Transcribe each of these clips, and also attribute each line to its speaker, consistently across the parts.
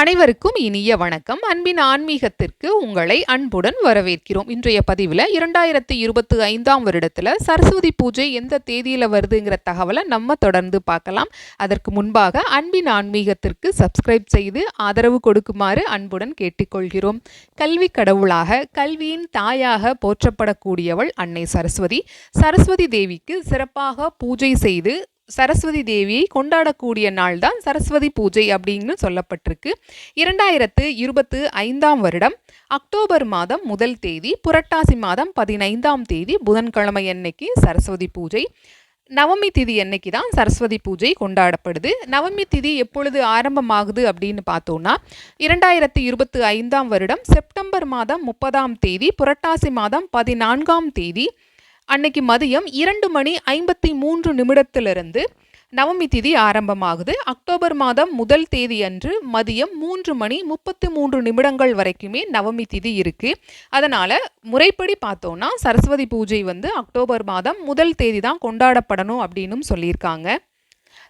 Speaker 1: அனைவருக்கும் இனிய வணக்கம். அன்பின் ஆன்மீகத்திற்கு உங்களை அன்புடன் வரவேற்கிறோம். இன்றைய பதிவில் இரண்டாயிரத்தி இருபத்தி ஐந்தாம் வருடத்தில் சரஸ்வதி பூஜை எந்த தேதியில் வருதுங்கிற தகவலை நம்ம தொடர்ந்து பார்க்கலாம். அதற்கு முன்பாக அன்பின் ஆன்மீகத்திற்கு சப்ஸ்கிரைப் செய்து ஆதரவு கொடுக்குமாறு அன்புடன் கேட்டுக்கொள்கிறோம். கல்வி கடவுளாக கல்வியின் தாயாக போற்றப்படக்கூடியவள் அன்னை சரஸ்வதி. சரஸ்வதி தேவிக்கு சிறப்பாக பூஜை செய்து சரஸ்வதி தேவியை கொண்டாடக்கூடிய நாள் தான் சரஸ்வதி பூஜை அப்படின்னு சொல்லப்பட்டிருக்கு. இரண்டாயிரத்து இருபத்து ஐந்தாம் வருடம் அக்டோபர் மாதம் முதல் தேதி புரட்டாசி மாதம் பதினைந்தாம் தேதி புதன்கிழமை அன்னைக்கு சரஸ்வதி பூஜை. நவமி திதி அன்னைக்கு தான் சரஸ்வதி பூஜை கொண்டாடப்படுது. நவமி திதி எப்பொழுது ஆரம்பமாகுது அப்படின்னு பார்த்தோன்னா இரண்டாயிரத்தி இருபத்தி ஐந்தாம் வருடம் செப்டம்பர் மாதம் முப்பதாம் தேதி புரட்டாசி மாதம் பதினான்காம் தேதி அன்னைக்கு மதியம் இரண்டு மணி ஐம்பத்தி மூன்று நிமிடத்திலிருந்து நவமி திதி ஆரம்பமாகுது. அக்டோபர் மாதம் முதல் தேதி அன்று மதியம் மூன்று மணி முப்பத்தி மூன்று நிமிடங்கள் வரைக்குமே நவமி திதி இருக்குது அதனால் முறைப்படி பார்த்தோன்னா சரஸ்வதி பூஜை வந்து அக்டோபர் மாதம் முதல் தேதி தான் கொண்டாடப்படணும் அப்படின்னு சொல்லியிருக்காங்க.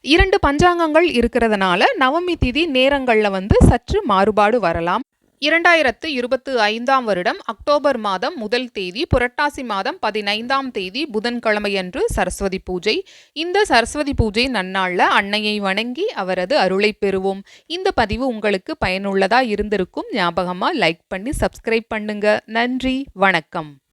Speaker 1: இரண்டு பஞ்சாங்கங்கள் இருக்கிறதுனால நவமி திதி நேரங்களில் வந்து சற்று மாறுபாடு வரலாம். இரண்டாயிரத்து இருபத்து ஐந்தாம் வருடம் அக்டோபர் மாதம் முதல் தேதி புரட்டாசி மாதம் பதினைந்தாம் தேதி புதன்கிழமையன்று சரஸ்வதி பூஜை. இந்த சரஸ்வதி பூஜை நன்னாளில் அன்னையை வணங்கி அவரது அருளை பெறுவோம். இந்த பதிவு உங்களுக்கு பயனுள்ளதாக இருந்திருக்கும் ஞாபகமாக லைக் பண்ணி சப்ஸ்கிரைப் பண்ணுங்க. நன்றி வணக்கம்.